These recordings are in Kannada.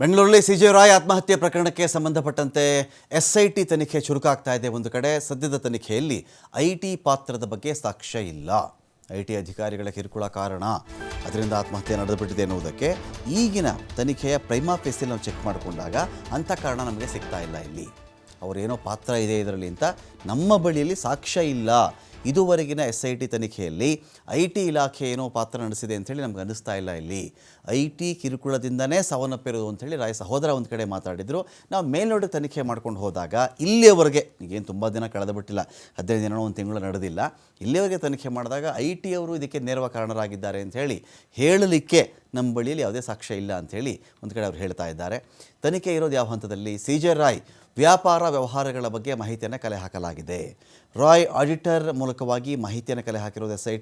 ಬೆಂಗಳೂರಲ್ಲಿ ಸಿ ಜೆ ರಾಯ್ ಆತ್ಮಹತ್ಯೆ ಪ್ರಕರಣಕ್ಕೆ ಸಂಬಂಧಪಟ್ಟಂತೆ ಎಸ್ ಐ ಟಿ ತನಿಖೆ ಚುರುಕಾಗ್ತಾ ಇದೆ ಒಂದು ಕಡೆ. ಸದ್ಯದ ತನಿಖೆಯಲ್ಲಿ ಐ ಟಿ ಪಾತ್ರದ ಬಗ್ಗೆ ಸಾಕ್ಷ್ಯ ಇಲ್ಲ. ಐ ಟಿ ಅಧಿಕಾರಿಗಳ ಕಿರುಕುಳ ಕಾರಣ. ಅದರಿಂದ ಆತ್ಮಹತ್ಯೆ ನಡೆದುಬಿಟ್ಟಿದೆ ಎನ್ನುವುದಕ್ಕೆ ಈಗಿನ ತನಿಖೆಯ ಪ್ರೈಮಾ ಪೇಸಿಲ್ ನಾವು ಚೆಕ್ ಮಾಡಿಕೊಂಡಾಗ ಅಂಥ ಕಾರಣ ನಮಗೆ ಸಿಗ್ತಾ ಇಲ್ಲ ಇಲ್ಲಿ. ಅವರೇನೋ ಪಾತ್ರ ಇದೆ ಇದರಲ್ಲಿ ಅಂತ ನಮ್ಮ ಬಳಿಯಲ್ಲಿ ಸಾಕ್ಷ್ಯ ಇಲ್ಲ. ಇದುವರೆಗಿನ ಎಸ್ ಐ ಟಿ ತನಿಖೆಯಲ್ಲಿ ಐ ಟಿ ಇಲಾಖೆ ಏನೋ ಪಾತ್ರ ನಡೆಸಿದೆ ಅಂಥೇಳಿ ನಮ್ಗೆ ಅನ್ನಿಸ್ತಾ ಇಲ್ಲ ಇಲ್ಲಿ. ಐ ಟಿ ಕಿರುಕುಳದಿಂದನೇ ಸಾವನ್ನಪ್ಪಿರೋದು ಅಂಥೇಳಿ ರಾಯ ಸಹೋದರ ಒಂದು ಕಡೆ ಮಾತಾಡಿದರು. ನಾವು ಮೇಲ್ನೋಟ ತನಿಖೆ ಮಾಡ್ಕೊಂಡು ಹೋದಾಗ ಇಲ್ಲಿಯವರೆಗೆ, ಈಗೇನು ತುಂಬ ದಿನ ಕಳೆದು ಬಿಟ್ಟಿಲ್ಲ ಹದಿನೈದು ದಿನ ಒಂದು ತಿಂಗಳು ನಡೆದಿಲ್ಲ, ಇಲ್ಲಿಯವರೆಗೆ ತನಿಖೆ ಮಾಡಿದಾಗ ಐ ಟಿ ಅವರು ಇದಕ್ಕೆ ನೇರವ ಕಾರಣರಾಗಿದ್ದಾರೆ ಅಂಥೇಳಿ ಹೇಳಿ ಹೇಳಲಿಕ್ಕೆ ನಮ್ಮ ಬಳಿಯಲ್ಲಿ ಯಾವುದೇ ಸಾಕ್ಷ್ಯ ಇಲ್ಲ ಅಂಥೇಳಿ ಒಂದು ಕಡೆ ಅವ್ರು ಹೇಳ್ತಾ ಇದ್ದಾರೆ. ತನಿಖೆ ಇರೋದು ಯಾವ ಹಂತದಲ್ಲಿ? ಸಿ ಜೆ ರಾಯ್ ವ್ಯಾಪಾರ ವ್ಯವಹಾರಗಳ ಬಗ್ಗೆ ಮಾಹಿತಿಯನ್ನು ಕಲೆ ಹಾಕಲಾಗಿದೆ. ರಾಯ್ ಆಡಿಟರ್ ಮೂಲಕವಾಗಿ ಮಾಹಿತಿಯನ್ನು ಕಲೆ ಹಾಕಿರೋದು ಎಸ್ ಐ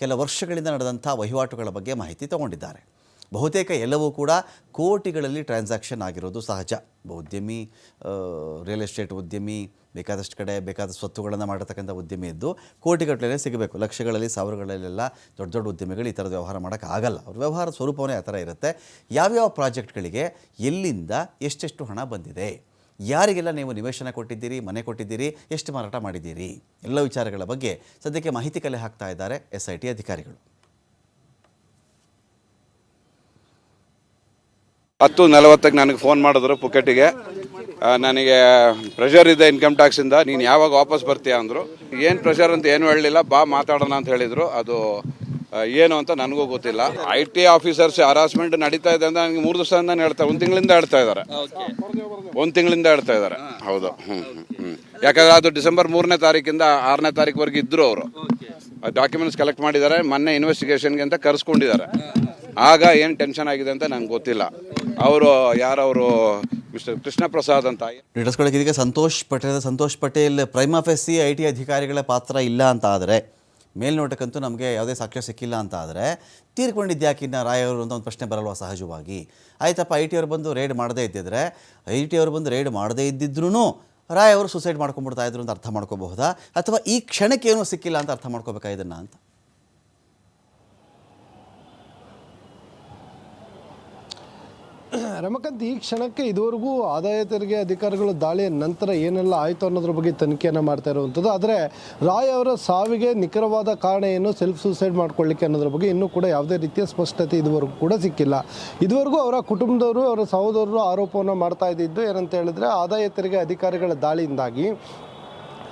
ಕೆಲ ವರ್ಷಗಳಿಂದ ನಡೆದಂಥ ವಹಿವಾಟುಗಳ ಬಗ್ಗೆ ಮಾಹಿತಿ ತಗೊಂಡಿದ್ದಾರೆ. ಬಹುತೇಕ ಎಲ್ಲವೂ ಕೂಡ ಕೋಟಿಗಳಲ್ಲಿ ಟ್ರಾನ್ಸಾಕ್ಷನ್ ಆಗಿರೋದು ಸಹಜ. ಉದ್ಯಮಿ ರಿಯಲ್ ಎಸ್ಟೇಟ್ ಉದ್ಯಮಿ, ಬೇಕಾದಷ್ಟು ಕಡೆ ಬೇಕಾದ ಸ್ವತ್ತುಗಳನ್ನು ಮಾಡಿರ್ತಕ್ಕಂಥ ಉದ್ಯಮಿ ಇದ್ದು ಕೋಟಿಗಟ್ಟಲೆ ಸಿಗಬೇಕು. ಲಕ್ಷಗಳಲ್ಲಿ, ಸಾವಿರಗಳಲ್ಲೆಲ್ಲ ದೊಡ್ಡ ದೊಡ್ಡ ಉದ್ಯಮಿಗಳು ಈ ಥರದ ವ್ಯವಹಾರ ಮಾಡೋಕ್ಕೆ ಆಗಲ್ಲ. ಅವ್ರ ವ್ಯವಹಾರ ಸ್ವರೂಪವೇ ಆ ಥರ ಇರುತ್ತೆ. ಯಾವ್ಯಾವ ಪ್ರಾಜೆಕ್ಟ್ಗಳಿಗೆ ಎಲ್ಲಿಂದ ಎಷ್ಟೆಷ್ಟು ಹಣ ಬಂದಿದೆ? ಯಾರಿಗೆಲ್ಲ ನೀವು ನಿವೇಶನ ಕೊಟ್ಟಿದ್ದೀರಿ, ಮನೆ ಕೊಟ್ಟಿದ್ದೀರಿ, ಎಷ್ಟು ಮಾರಾಟ ಮಾಡಿದ್ದೀರಿ? ಎಲ್ಲ ವಿಚಾರಗಳ ಬಗ್ಗೆ ಸದ್ಯಕ್ಕೆ ಮಾಹಿತಿ ಕಲೆ ಹಾಕ್ತಾ ಇದ್ದಾರೆ ಎಸ್ ಐ ಟಿ ಅಧಿಕಾರಿಗಳು. ಹತ್ತು ನಲವತ್ತಕ್ಕೆ ನನಗೆ ಫೋನ್ ಮಾಡಿದ್ರು ಪುಕೆಟಿಗೆ ನನಗೆ ಪ್ರೆಷರ್ ಇದೆ ಇನ್ಕಮ್ ಟ್ಯಾಕ್ಸಿಂದ ನೀನು ಯಾವಾಗ ವಾಪಸ್ ಬರ್ತೀಯ ಅಂದರು. ಏನು ಪ್ರೆಷರ್ ಅಂತ ಏನು ಹೇಳಲಿಲ್ಲ, ಬಾ ಮಾತಾಡೋಣ ಅಂತ ಹೇಳಿದರು. ಅದು ಏನು ಅಂತ ನನಗೂ ಗೊತ್ತಿಲ್ಲ. ಐ ಟಿ ಆಫೀಸರ್ಸ್ ಹರಾಸ್ಮೆಂಟ್ ನಡೀತಾ ಇದೆ ಅಂತ ನನಗೆ ಮೂರು ದಿವಸದಿಂದ ಹೇಳ್ತಾರೆ ಒಂದು ತಿಂಗಳಿಂದ ಹೇಳ್ತಾ ಇದ್ದಾರೆ. ಒಂದು ತಿಂಗಳಿಂದ ಹೇಳ್ತಾ ಇದ್ದಾರೆ. ಹೌದು. ಹ್ಞೂ ಹ್ಞೂ ಯಾಕಂದ್ರೆ ಅದು ಡಿಸೆಂಬರ್ ಮೂರನೇ ತಾರೀಕಿಂದ ಆರನೇ ತಾರೀಕುವರೆಗೆ ಇದ್ದರು ಅವರು. ಡಾಕ್ಯುಮೆಂಟ್ಸ್ ಕಲೆಕ್ಟ್ ಮಾಡಿದ್ದಾರೆ ಮೊನ್ನೆ ಇನ್ವೆಸ್ಟಿಗೇಷನ್ಗೆ ಅಂತ ಕರೆಸ್ಕೊಂಡಿದ್ದಾರೆ. ಆಗ ಏನು ಟೆನ್ಷನ್ ಆಗಿದೆ ಅಂತ ನಂಗೆ ಗೊತ್ತಿಲ್ಲ. ಅವರು ಯಾರವರು ಮಿಸ್ಟರ್ ಕೃಷ್ಣ ಪ್ರಸಾದ್ ಅಂತ ಇದೀಗ Santosh Patel Santosh Patel C I T ಅಧಿಕಾರಿಗಳ ಪಾತ್ರ ಇಲ್ಲ ಅಂತ ಆದರೆ ಮೇಲ್ನೋಟಕ್ಕಂತೂ ನಮಗೆ ಯಾವುದೇ ಸಾಕ್ಷ್ಯ ಸಿಕ್ಕಿಲ್ಲ ಅಂತ ಆದರೆ ತೀರ್ಕೊಂಡಿದ್ದ್ಯಾಕೆ ಇನ್ನು ರಾಯವರು ಅಂತ ಒಂದು ಪ್ರಶ್ನೆ ಬರಲ್ವಾ ಸಹಜವಾಗಿ? ಆಯ್ತಪ್ಪ, ಐ ಟಿ ಅವರು ಬಂದು ರೈಡ್ ಮಾಡದೇ ಇದ್ದಿದ್ರೆ, ಐ ಟಿ ಅವರು ಬಂದು ರೈಡ್ ಮಾಡದೇ ಇದ್ದಿದ್ರೂ ರಾಯ್ ಅವರು ಸುಸೈಡ್ ಮಾಡ್ಕೊಂಡ್ಬಿಡ್ತಾ ಇದ್ರು ಅಂತ ಅರ್ಥ ಮಾಡ್ಕೋಬಹುದಾ? ಅಥವಾ ಈ ಕ್ಷಣಕ್ಕೆ ಏನೂ ಸಿಕ್ಕಿಲ್ಲ ಅಂತ ಅರ್ಥ ಮಾಡ್ಕೋಬೇಕಾ ಇದನ್ನು ಅಂತ? ರಮಕಾಂತ್ ಈ ಕ್ಷಣಕ್ಕೆ ಇದುವರೆಗೂ ಆದಾಯ ತೆರಿಗೆ ಅಧಿಕಾರಿಗಳು ದಾಳಿಯ ನಂತರ ಏನೆಲ್ಲ ಆಯಿತು ಅನ್ನೋದ್ರ ಬಗ್ಗೆ ತನಿಖೆಯನ್ನು ಮಾಡ್ತಾ ಇರುವಂಥದ್ದು. ಆದರೆ ರಾಯ್ ಅವರ ಸಾವಿಗೆ ನಿಖರವಾದ ಕಾರಣ ಏನು ಸೆಲ್ಫ್ ಸೂಸೈಡ್ ಮಾಡ್ಕೊಳ್ಳಿಕ್ಕೆ ಅನ್ನೋದ್ರ ಬಗ್ಗೆ ಇನ್ನೂ ಕೂಡ ಯಾವುದೇ ರೀತಿಯ ಸ್ಪಷ್ಟತೆ ಇದುವರೆಗೂ ಕೂಡ ಸಿಕ್ಕಿಲ್ಲ. ಇದುವರೆಗೂ ಅವರ ಕುಟುಂಬದವರು, ಅವರ ಸಹೋದರರು ಆರೋಪವನ್ನು ಮಾಡ್ತಾ ಇದ್ದಿದ್ದು ಏನಂತ ಹೇಳಿದ್ರೆ ಆದಾಯ ತೆರಿಗೆ ಅಧಿಕಾರಿಗಳ ದಾಳಿಯಿಂದಾಗಿ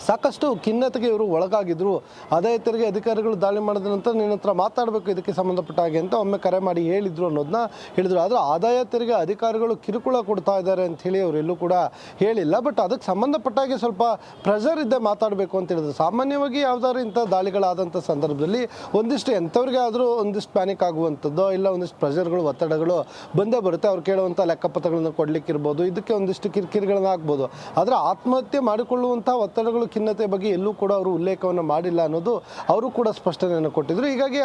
ಸಾಕಷ್ಟು ಖಿನ್ನತೆಗೆ ಇವರು ಒಳಗಾಗಿದ್ರು. ಆದಾಯ ತೆರಿಗೆ ಅಧಿಕಾರಿಗಳು ದಾಳಿ ಮಾಡಿದ ನಂತರ ನಿನ್ನ ಹತ್ರ ಮಾತಾಡಬೇಕು, ಇದಕ್ಕೆ ಸಂಬಂಧಪಟ್ಟ ಹಾಗೆ ಅಂತ ಒಮ್ಮೆ ಕರೆ ಮಾಡಿ ಹೇಳಿದ್ರು ಅನ್ನೋದನ್ನ ಹೇಳಿದ್ರು. ಆದರೆ ಆದಾಯ ತೆರಿಗೆ ಅಧಿಕಾರಿಗಳು ಕಿರುಕುಳ ಕೊಡ್ತಾ ಇದ್ದಾರೆ ಅಂತ ಹೇಳಿ ಎಲ್ಲೂ ಕೂಡ ಹೇಳಿಲ್ಲ. ಬಟ್ ಅದಕ್ಕೆ ಸಂಬಂಧಪಟ್ಟ ಹಾಗೆ ಸ್ವಲ್ಪ ಪ್ರೆಷರ್ ಇದ್ದೇ ಮಾತಾಡಬೇಕು ಅಂತ ಹೇಳಿದ್ರು. ಸಾಮಾನ್ಯವಾಗಿ ಯಾವ್ದಾದ್ರು ಇಂಥ ದಾಳಿಗಳಾದಂಥ ಸಂದರ್ಭದಲ್ಲಿ ಒಂದಿಷ್ಟು ಎಂಥವ್ರಿಗೆ ಆದರೂ ಒಂದಿಷ್ಟು ಪ್ಯಾನಿಕ್ ಆಗುವಂಥದ್ದು ಇಲ್ಲ ಒಂದಿಷ್ಟು ಪ್ರೆಷರ್ಗಳು ಒತ್ತಡಗಳು ಬಂದೇ ಬರುತ್ತೆ. ಅವ್ರು ಕೇಳುವಂಥ ಲೆಕ್ಕಪತ್ರಗಳನ್ನು ಕೊಡ್ಲಿಕ್ಕಿರ್ಬೋದು, ಇದಕ್ಕೆ ಒಂದಿಷ್ಟು ಕಿರಿಕಿರಿಗಳನ್ನ ಆಗ್ಬೋದು ಆದರೆ ಆತ್ಮಹತ್ಯೆ ಮಾಡಿಕೊಳ್ಳುವಂಥ ಒತ್ತಡಗಳು ಖಿನ್ನತೆ ಬಗ್ಗೆ ಎಲ್ಲೂ ಕೂಡ ಅವರು ಉಲ್ಲೇಖವನ್ನು ಮಾಡಿಲ್ಲ ಅನ್ನೋದು ಅವರು ಕೂಡ ಸ್ಪಷ್ಟನೆಯನ್ನು ಕೊಟ್ಟಿದ್ರು. ಹೀಗಾಗಿ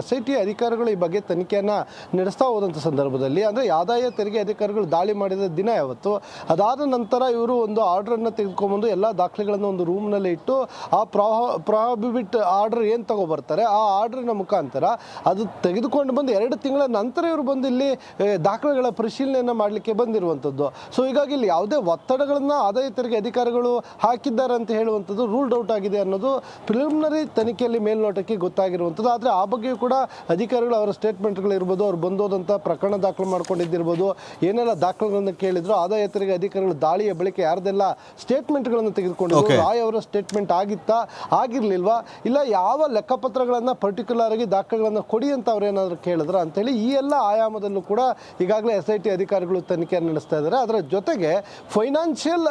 ಎಸ್ ಐ ಟಿ ಅಧಿಕಾರಿಗಳು ಈ ಬಗ್ಗೆ ತನಿಖೆಯನ್ನು ನಡೆಸ್ತಾ ಹೋದಂಥ ಸಂದರ್ಭದಲ್ಲಿ, ಅಂದರೆ ಆದಾಯ ತೆರಿಗೆ ಅಧಿಕಾರಿಗಳು ದಾಳಿ ಮಾಡಿದ ದಿನ ಯಾವತ್ತು, ಅದಾದ ನಂತರ ಇವರು ಒಂದು ಆರ್ಡ್ರನ್ನು ತೆಗೆದುಕೊಂಡ್ಬಂದು ಎಲ್ಲ ದಾಖಲೆಗಳನ್ನು ಒಂದು ರೂಮ್ನಲ್ಲಿ ಇಟ್ಟು ಆ ಪ್ರಹ ಪ್ರಾಬಿಬಿಟ್ ಆರ್ಡರ್ ಏನು ತಗೊಬರ್ತಾರೆ, ಆ ಆರ್ಡ್ರಿನ ಮುಖಾಂತರ ಅದು ತೆಗೆದುಕೊಂಡು ಬಂದು ಎರಡು ತಿಂಗಳ ನಂತರ ಇವರು ಬಂದು ಇಲ್ಲಿ ದಾಖಲೆಗಳ ಪರಿಶೀಲನೆಯನ್ನು ಮಾಡಲಿಕ್ಕೆ ಬಂದಿರುವಂಥದ್ದು ಸೊ ಹೀಗಾಗಿ ಇಲ್ಲಿ ಯಾವುದೇ ಒತ್ತಡಗಳನ್ನು ಆದಾಯ ತೆರಿಗೆ ಅಧಿಕಾರಿಗಳು ಹಾಕಿದ್ದಾರೆ ಅಂತ ಹೇಳುವಂಥದ್ದು ರೂಲ್ಡ್ ಔಟ್ ಆಗಿದೆ ಅನ್ನೋದು ಪ್ರಿಲಿಮಿನರಿ ತನಿಖೆಯಲ್ಲಿ ಮೇಲ್ನೋಟಕ್ಕೆ ಗೊತ್ತಾಗಿರುವಂಥದ್ದು ಆದರೆ ಆ ಬಗ್ಗೆಯೂ ಕೂಡ ಅಧಿಕಾರಿಗಳು ಅವರ ಸ್ಟೇಟ್ಮೆಂಟ್ಗಳಿರ್ಬೋದು ಅವ್ರು ಬಂದೋದಂಥ ಪ್ರಕರಣ ದಾಖಲು ಮಾಡ್ಕೊಂಡಿದ್ದಿರ್ಬೋದು ಏನೆಲ್ಲ ದಾಖಲೆಗಳನ್ನು ಕೇಳಿದ್ರು ಆದಾಯ ತೆರಿಗೆ ಅಧಿಕಾರಿಗಳು ದಾಳಿಯ ಬಳಿಕ ಯಾರ್ದೆಲ್ಲ ಸ್ಟೇಟ್ಮೆಂಟ್ಗಳನ್ನು ತೆಗೆದುಕೊಂಡಿದ್ರು. ರಾಯ್ ಅವರ ಸ್ಟೇಟ್ಮೆಂಟ್ ಆಗಿತ್ತಾ ಆಗಿರ್ಲಿಲ್ವಾ ಇಲ್ಲ ಯಾವ ಲೆಕ್ಕಪತ್ರಗಳನ್ನು ಪರ್ಟಿಕ್ಯುಲರ್ ಆಗಿ ದಾಖಲೆಗಳನ್ನು ಕೊಡಿ ಅಂತ ಅವ್ರು ಕೇಳಿದ್ರು ಅಂತೇಳಿ ಈ ಎಲ್ಲ ಆಯಾಮದಲ್ಲೂ ಕೂಡ ಈಗಾಗಲೇ ಎಸ್ ಐ ಟಿ ಅಧಿಕಾರಿಗಳು ತನಿಖೆಯನ್ನು ನಡೆಸ್ತಾ ಇದ್ದಾರೆ ಅದರ ಜೊತೆಗೆ ಫೈನಾನ್ಷಿಯಲ್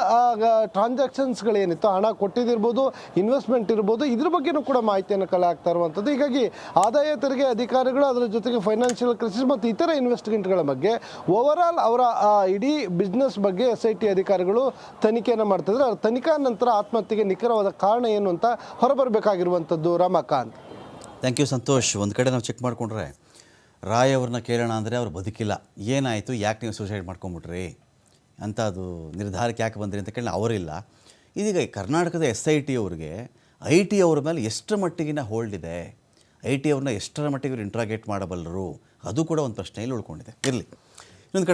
ಟ್ರಾನ್ಸಾಕ್ಷನ್ಸ್ಗಳೇನಿತ್ತು ಹಣ ಕೊಟ್ಟಿದ್ದಿರ್ಬೋದು ಇನ್ವೆಸ್ಟ್ಮೆಂಟ್ ಇರ್ಬೋದು, ಇದ್ರ ಬಗ್ಗೆನೂ ಕೂಡ ಮಾಹಿತಿಯನ್ನು ಕಲೆ ಆಗ್ತಾ ಇರುವಂಥದ್ದು. ಹೀಗಾಗಿ ಆದಾಯ ತೆರಿಗೆ ಅಧಿಕಾರಿಗಳು ಅದರ ಜೊತೆಗೆ ಫೈನಾನ್ಷಿಯಲ್ ಕ್ರೈಸಿಸ್ ಮತ್ತು ಇತರ ಇನ್ವೆಸ್ಟ್ಮೆಂಟ್ಗಳ ಬಗ್ಗೆ ಓವರ್ ಆಲ್ ಅವರ ಇಡೀ ಬಿಸ್ನೆಸ್ ಬಗ್ಗೆ ಎಸ್ ಐ ಟಿ ಅಧಿಕಾರಿಗಳು ತನಿಖೆಯನ್ನು ಮಾಡ್ತಿದ್ರೆ ಅವ್ರ ತನಿಖಾ ನಂತರ ಆತ್ಮಹತ್ಯೆಗೆ ನಿಖರವಾದ ಕಾರಣ ಏನು ಅಂತ ಹೊರಬರಬೇಕಾಗಿರುವಂಥದ್ದು ರಮಾಕಾಂತ್. Thank you Santosh. ಒಂದು ಕಡೆ ನಾವು ಚೆಕ್ ಮಾಡಿಕೊಂಡ್ರೆ ರಾಯ್ ಅವ್ರನ್ನ ಕೇಳೋಣ ಅಂದರೆ ಅವ್ರು ಬದುಕಿಲ್ಲ. ಏನಾಯಿತು? ಯಾಕೆ ನೀವು ಸೂಸೈಡ್ ಮಾಡ್ಕೊಂಬಿಟ್ರಿ ಅಂತ ಅದು ನಿರ್ಧಾರಕ್ಕೆ ಯಾಕೆ ಬಂದ್ರಿ ಅಂತ ಕೇಳಿ ಅವರಿಲ್ಲ. ಇದೀಗ ಕರ್ನಾಟಕದ ಎಸ್ ಐ ಟಿ ಅವ್ರಿಗೆ ಐ ಟಿ ಅವ್ರ ಮೇಲೆ ಎಷ್ಟರ ಮಟ್ಟಿಗಿನ ಹೋಲ್ಡ್ ಇದೆ? ಐ ಟಿ ಅವ್ರನ್ನ ಎಷ್ಟರ ಮಟ್ಟಿಗೆ ಇಂಟ್ರಾಗೇಟ್ ಮಾಡಬಲ್ಲರು? ಅದು ಕೂಡ ಒಂದು ಪ್ರಶ್ನೆಯಲ್ಲಿ ಉಳ್ಕೊಂಡಿದೆ. ಇರಲಿ.